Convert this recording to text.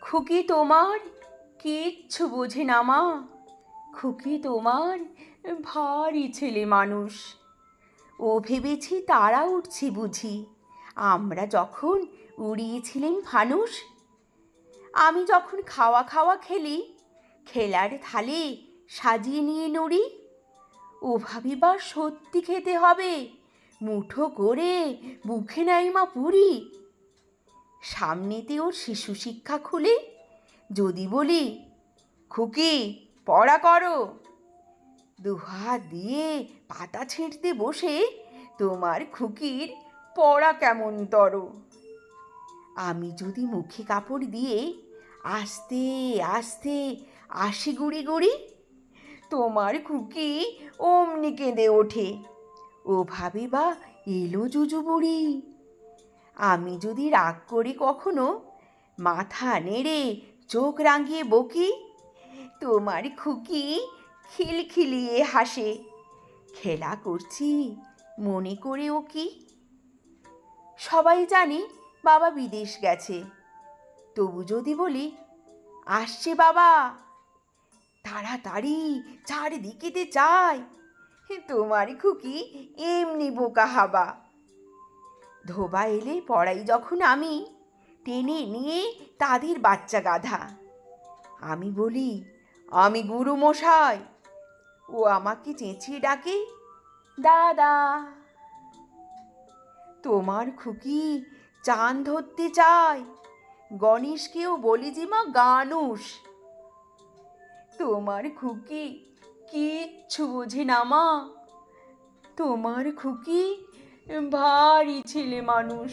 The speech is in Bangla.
খুকি তোমার? কিচ্ছু বোঝে না মা। খুকি তোমার? ভারী ছেলে মানুষ। ও ভেবেছি তারা উঠছে বুঝি। আমরা যখন উড়িয়েছিলেন ফানুস আমি যখন খাওয়া খাওয়া খেলি, খেলার থালে সাজিয়ে নিয়ে নড়ি ও ভাবিবার সত্যি খেতে হবে। মুঠো করে মুখে নাই মা পুরি। সামনেতে ওর শিশু শিক্ষা খুলে। যদি বলি, খুকি, পড়া করো। দুহাত দিয়ে পাতা ছিঁড়তে বসে তোমার খুকির পড়া কেমন তর। আমি যদি মুখে কাপড় দিয়ে আস্তে আস্তে আসি গুড়ি গুড়ি তোমার খুকি অমনি কেঁদে ওঠে। ও ভাবে বা এলো জুজু বুড়ি। আমি যদি রাগ করি কখনো, মাথা নেড়ে চোখ রাঙিয়ে বকি, তোমার খুকি খিলখিলিয়ে হাসে। খেলা করছি, মনে করে ও কি? সবাই জানে বাবা বিদেশ গেছে। তবু যদি বলি, আসছে বাবা। তাড়াতাড়ি চারিদিকেতে চাই তোমার খুকি, এমনি বোকা হাবা। ধোবা এলে পড়াই যখন আমি, টেনে নিয়ে তাদের বাচ্চা গাধা। আমি বলি, আমি গুরু মশাই। ও আমাকে চেঁচিয়ে ডাকে, দাদা। তোমার খুকি চান ধরতে চায়। গণেশকেও বলি যে মা গানুষ তোমার খুকি কিচ্ছু বোঝে না মা। তোমার খুকি ভারী ছেলে মানুষ।